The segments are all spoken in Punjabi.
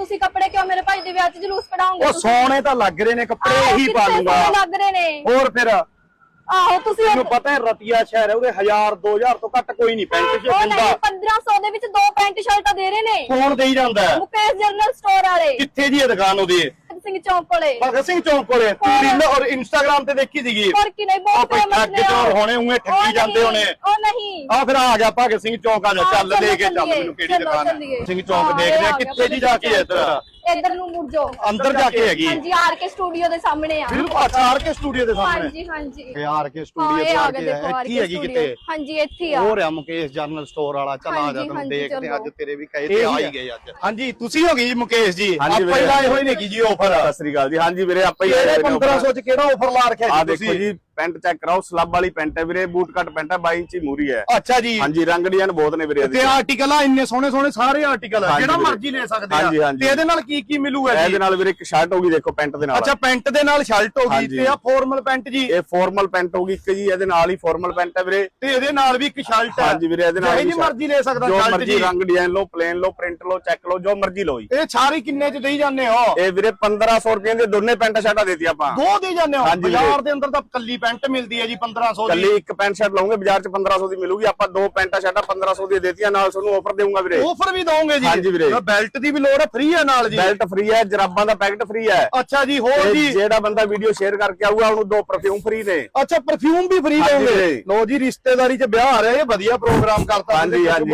ਤੁਸੀਂ ਕੱਪੜੇ ਕਿਉਂ ਮੇਰੇ ਭਾਈ ਦੇ ਵਿਆਹ 'ਚ ਜਲੂਸ ਕਢਾਉਂਗੇ ਉਹ ਸੋਹਣੇ ਤਾਂ ਲੱਗ ਰਹੇ ਨੇ ਕੱਪੜੇ ਇਹੀ ਪਾ ਲੂੰਗਾ ਲੱਗ ਰਹੇ ਨੇ? ਹੋਰ ਫਿਰ ਆਹੋ ਤੁਸੀਂ ਤੈਨੂੰ ਪਤਾ ਹੈ ਰਤੀਆ ਸ਼ਹਿਰ ਹੈ ਉਹਦੇ 1000 2000 ਤੋਂ ਘੱਟ ਕੋਈ ਨਹੀਂ ਪੈਂਟ ਚ ਉਹ ਨਹੀਂ ਦਿੰਦਾ 1500 ਦੇ ਵਿੱਚ ਦੋ ਪੈਂਟ ਸ਼ਰਟਾਂ ਦੇ ਰਹੇ ਨੇ। ਕੌਣ ਦੇਈ ਜਾਂਦਾ? ਮੁਕੇਸ਼ ਜਨਰਲ ਸਟੋਰ ਵਾਲੇ। ਕਿੱਥੇ ਜੀ ਇਹ ਦੁਕਾਨ ਉਹਦੀ ਭਗਤ ਸਿੰਘ ਚੌਂਕ ਕੋਲੇ। ਭਗਤ ਸਿੰਘ ਚੌਂਕ ਕੋਲੇ। ਤੂੰ। ਰੀਲ ਔਰ ਇੰਸਟਾਗ੍ਰਾਮ ਤੇ ਦੇਖੀ ਸੀਗੀ। ਹੋਰ ਕੀ ਨਹੀਂ ਬਹੁਤ ਠੱਗ ਨੇ। ਚੋਰ ਹੋਣੇ ਉਹ ਠੱਗੀ ਜਾਂਦੇ ਹੋਣੇ। ਉਹ ਨਹੀਂ। ਆ ਫਿਰ ਆ ਗਿਆ ਭਗਤ ਸਿੰਘ ਚੌਂਕ ਆ ਜਾ ਚੱਲ ਲੈ ਕੇ ਚੱਲ ਮੈਨੂੰ ਕਿਹੜੀ ਦੁਕਾਨ ਹੈ। ਸਿੰਘ ਚੌਂਕ ਦੇਖਦੇ ਆ ਕਿੱਥੇ ਜੀ ਜਾ ਕੇ ਇੱਧਰ। ਇੱਧਰ ਨੂੰ ਮੁੜ ਜਾਓ। ਅੰਦਰ ਜਾ ਕੇ ਹੈਗੀ। ਹਾਂਜੀ ਆਰ ਕੇ ਸਟੂਡੀਓ ਦੇ ਸਾਹਮਣੇ ਆ। ਬਿਲਕੁਲ ਅੱਛਾ ਆਰ ਕੇ ਸਟੂਡੀਓ ਦੇ ਸਾਹਮਣੇ। ਹਾਂਜੀ ਹਾਂਜੀ। ਇਹ ਆਰ ਕੇ ਹਾਂ ਸਟੂਡੀਓ ਇਹ ਤੇ ਆ ਗਿਆ ਦੇਖੋ ਆਰ ਇੱਥੇ ਕੇ ਹੈਗੀ ਕਿਤੇ। ਹਾਂਜੀ ਇੱਥੇ ਹੀ ਆ। ਹੋਰ ਆ ਮੁਕੇਸ਼ ਜਰਨਲ ਸਟੋਰ ਵਾਲਾ। ਚਲ ਆ ਜਾ ਹਾਂਜੀ, ਤੈਨੂੰ ਹਾਂਜੀ, ਦੇਖਦੇ। ਅੱਜ ਤੇਰੇ ਵੀ ਕਹੇ ਤੇ ਆ ਹੀ ਗਏ ਅੱਜ। ਹਾਂਜੀ ਤੁਸੀਂ ਹੋ ਗਈ ਜੀ ਮੁਕੇਸ਼ ਜੀ। ਹਾਂਜੀ ਆਪਾਂ ਹੀ ਵੀਰੇ। ਲਾਏ ਹੋਏ ਨੇ ਕੀ ਜੀ ਆਫਰ ਸਤਿ ਸ੍ਰੀ ਅਕਾਲ ਜੀ। ਹਾਂਜੀ ਵੀਰੇ ਆਪਾਂ ਹੀ ਕਿਹੜੇ 1500 ਚ ਕਿਹੜਾ ਆਫਰ ਲਾ ਰੱਖਿਆ ਆ ਜੀ ਦੇਖੋ ਜੀ ਪੈਂਟ ਚੈੱਕ ਕਰਾਓ ਸਲੱਬ ਵਾਲੀ ਪੈਂਟ ਹੈ ਵੀਰੇ ਬੂਟ ਕੱਟ ਪੈਂਟ ਹੈ 22 ਇੰਚੀ ਮੂਰੀ ਹੈ। ਅੱਛਾ ਜੀ। ਹਾਂਜੀ ਰੰਗ ਡਿਜ਼ਾਈਨ ਬਹੁਤ ਨੇ ਵੀਰੇ ਤੇ ਆਰਟੀਕਲ ਆ ਇੰਨੇ ਸੋਹਣੇ ਸੋਹਣੇ ਸਾਰੇ ਆਰਟੀਕਲ ਆ ਜਿਹੜਾ। ਮਰਜ਼ੀ ਲੈ ਸਕਦੇ ਆ। ਹਾਂਜੀ, ਹਾਂਜੀ। ਤੇ ਇਹਦੇ ਨਾਲ ਕੀ ਕੀ ਮਿਲੂਗਾ ਜੀ? ਇਹਦੇ ਨਾਲ ਵੀਰੇ ਇੱਕ ਸ਼ਰਟ ਹੋਗੀ ਦੇਖੋ ਪੈਂਟ ਦੇ ਨਾਲ। ਅੱਛਾ ਪੈਂਟ ਦੇ ਨਾਲ ਸ਼ਰਟ ਹੋ ਗਈ ਹਾਂਜੀ। ਤੇ ਆ ਫਾਰਮਲ ਪੈਂਟ ਜੀ। ਇਹ ਫਾਰਮਲ ਪੈਂਟ ਹੋਗੀ ਇੱਕ ਜੀ ਇਹਦੇ ਨਾਲ ਹੀ ਫਾਰਮਲ ਪੈਂਟ ਹੈ ਵੀਰੇ। ਤੇ ਇਹਦੇ ਨਾਲ ਵੀ ਇੱਕ ਸ਼ਰਟ ਹੈ। ਹਾਂਜੀ ਵੀਰੇ ਇਹਦੇ ਨਾਲ ਜਿਹੀ ਵੀ shirt। ਮਰਜ਼ੀ ਲੈ ਸਕਦਾ ਜੋ ਮਰਜ਼ੀ ਰੰਗ ਡਿਜ਼ਾਈਨ ਲਓ ਪਲੇਨ ਲਓ ਪ੍ਰਿੰਟ ਲਓ ਚੈੱਕ ਲਓ ਜੋ ਮਰਜ਼ੀ ਲਓ ਜੀ। ਇਹ ਸਾਰੀ ਕਿੰਨੇ ਚ ਦੇਈ ਜਾਂਦੇ ਹੋ? ਇਹ ਵੀਰੇ 1500 ਰੁਪਏ ਦੇ ਦੋਨੇ ਪੈਂਟ ਸ਼ਰਟਾਂ ਦੇਤੀ ਆਪਾਂ। ਦੋ ਦੇ ਜਾਂਦੇ ਹੋ। ਬਾਜ਼ਾਰ ਦੇ ਅੰਦਰ ਤਾਂ ਕੱਲੀ ਪੈਂਟ ਮਿਲਦੀ ਹੈ ਜੀ 1500 ਦੀ। ਕੱਲੀ ਇੱਕ ਪੈਂਟ ਸ਼ਰਟ ਲਓਗੇ ਬਾਜ਼ਾਰ 'ਚ 1500 ਦੀ ਮਿਲੂਗੀ ਆਪਾਂ ਦੋ ਪੈਂਟਾਂ ਸ਼ਰਟਾਂ 1500 ਦੀ ਦੇਤੀਆਂ ਨਾਲ ਤੁਹਾਨੂੰ ਆਫਰ ਦੇਵਾਂਗਾ ਵੀਰੇ। ਆਫਰ ਵੀ ਦੋਗੇ ਜੀ। ਹਾਂਜੀ ਵੀਰੇ। ਬੈਲਟ ਦੀ ਵੀ ਲੋੜ ਹੈ ਫ੍ਰੀ ਹੈ ਨਾਲ ਜੀ। ਬੈਲਟ ਫ੍ਰੀ ਹੈ ਜਰਾਬਾਂ ਦਾ ਪੈਕਟ ਫ੍ਰੀ ਹੈ। ਅੱਛਾ ਜੀ ਹੋਰ ਜੀ। ਜਿਹੜਾ ਬੰਦਾ ਵੀਡੀਓ ਸ਼ੇਅਰ ਕਰਕੇ ਆਊਗਾ ਉਹਨੂੰ ਦੋ ਪਰਫਿਊਮ ਫ੍ਰੀ ਨੇ। ਅੱਛਾ ਪਰਫਿਊਮ ਵੀ ਫ੍ਰੀ ਵੀਰੇ। ਲੋ ਜੀ ਰਿਸ਼ਤੇਦਾਰੀ 'ਚ ਵਿਆਹ ਆ ਰਿਹਾ ਇਹ ਵਧੀਆ ਪ੍ਰੋਗਰਾਮ ਕਰਤਾ ਹਾਂਜੀ, ਹਾਂਜੀ।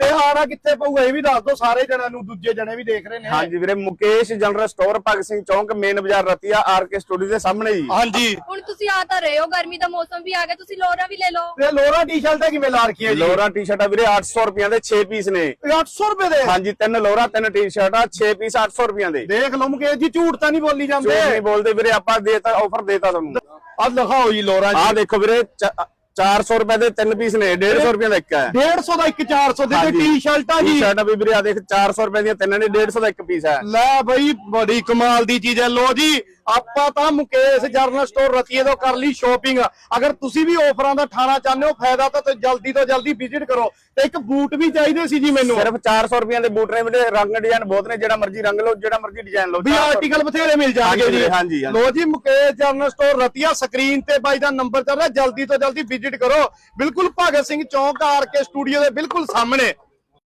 ਤੇ ਆਣਾ ਕਿੱਥੇ ਪਊਗਾ ਇਹ ਵੀ ਦੱਸ ਦਿਓ ਸਾਰੇ ਜਣਿਆਂ ਨੂੰ ਦੂਜੇ ਜਣੇ ਵੀ ਦੇਖ ਰਹੇ ਨੇ। ਹਾਂਜੀ ਵੀਰੇ ਮੁਕੇਸ਼ ਜਨਰਲ ਸਟੋਰ ਭਗਤ ਸਿੰਘ ਚੌਂਕ ਮੇਨ ਬਾਜ਼ਾਰ ਰਤੀਆ ਆਰ ਕੇ ਸਟੂਡੀਓ ਦੇ ਸਾਹਮਣੇ ਜੀ। ਹਾਂਜੀ। ਹੁਣ ਤੁਸੀਂ ਆ ਤਾਂ ਰਹੇ ਹੋ ਗਰਮੀ ਦਾ ਮੌਸਮ ਵੀ ਆ ਗਿਆ ਤੁਸੀਂ ਲੋਰਾ ਵੀ ਲੈ ਲਓ। ਤੇ ਲੋਰਾ ਟੀ-ਸ਼ਰਟਾਂ ਕਿਵੇਂ ਲਾ ਰੱਖੀਆਂ ਜੀ? ਲੋਰਾ ਟੀ-ਸ਼ਰਟਾਂ ਵੀਰੇ 800 ਰੁਪਈਆਂ ਦੇ 6 ਪੀਸ ਨੇ। ਇਹ 800 ਰੁਪਏ ਦੇ? ਹਾਂਜੀ ਤਿੰਨ ਲੋਰਾ ਤਿੰਨ ਟੀ-ਸ਼ਰਟਾਂ 6 ਪੀਸ 800 ਰੁਪਈਆਂ ਦੇ। ਦੇਖ ਲਓ ਮੁਕੇਸ਼ ਜੀ ਝੂਠ ਤਾਂ ਨਹੀਂ ਬੋਲੀ ਝੂਠ ਜਾਂਦੇ ਨਹੀਂ ਬੋਲਦੇ ਵੀਰੇ ਆਪਾਂ ਦੇਤਾ ਆਫਰ ਦੇਤਾ ਤੁਹਾਨੂੰ। ਆ ਲਿਖਾਓ ਜੀ ਲੋਰਾ ਆਹ ਜੀ। ਦੇਖੋ ਵੀਰੇ 400 ਰੁਪਏ ਦੇ ਤਿੰਨ ਪੀਸ ਨੇ 150 ਰੁਪਏ ਦਾ ਇੱਕ ਹੈ। 150 ਦਾ ਇੱਕ 400 ਦੇ ਤੇ। ਟੀ-ਸ਼ਰਟਾਂ ਜੀ। ਟੀ-ਸ਼ਰਟ ਵੀ ਵੀਰੇ ਆ ਦੇਖ 400 ਰੁਪਏ ਦੀਆਂ ਤਿੰਨ ਨੇ 150 ਦਾ ਇੱਕ ਪੀਸ ਹੈ। ਲੈ ਬਈ ਬੜੀ ਕਮਾਲ ਦੀ ਚੀਜ਼ ਹੈ। ਲੋ ਜੀ ਆਪਾਂ ਤਾਂ ਮੁਕੇਸ਼ ਜਰਨਲ ਸਟੋਰ ਰਤੀਏ ਤੋਂ ਕਰ ਲਈ ਸ਼ੋਪਿੰਗ ਅਗਰ ਤੁਸੀਂ ਵੀ ਆਫਰਾਂ ਦਾ ਠਾਣਾ ਚਾਹੁੰਦੇ ਹੋ ਫਾਇਦਾ ਤਾਂ ਜਲਦੀ ਤੋਂ ਜਲਦੀ ਵਿਜ਼ਿਟ ਕਰੋ। ਤੇ ਇੱਕ ਬੂਟ ਵੀ ਚਾਹੀਦੇ ਸੀ ਜੀ ਮੈਨੂੰ। ਸਿਰਫ 400 ਰੁਪਏ ਦੇ ਬੂਟ ਨੇ ਵੀਰੇ ਰੰਗ ਡਿਜ਼ਾਈਨ ਬਹੁਤ ਨੇ ਜਿਹੜਾ ਮਰਜ਼ੀ ਰੰਗ ਲਓ ਜਿਹੜਾ ਮਰਜ਼ੀ ਡਿਜ਼ਾਈਨ ਲਓ ਵੀ ਆਰਟੀਕਲ ਬਥੇਰੇ ਮਿਲ ਜਾਣਗੇ ਜੀ। ਹਾਂਜੀ। ਲੋ ਜੀ Mukesh general store Ratia screen ਤੇ ਬਾਈ ਦਾ ਨੰਬਰ ਚੱਲ ਰਿਹਾ ਜਲਦੀ ਤੋਂ ਜਲਦੀ ਵਿਜ਼ਿਟ ਕਰੋ। ਬਿਲਕੁਲ ਭਗਤ ਸਿੰਘ ਚੌਂਕ ਆਰ ਕੇ ਸਟੂਡੀਓ ਦੇ ਬਿਲਕੁਲ ਸਾਹਮਣੇ।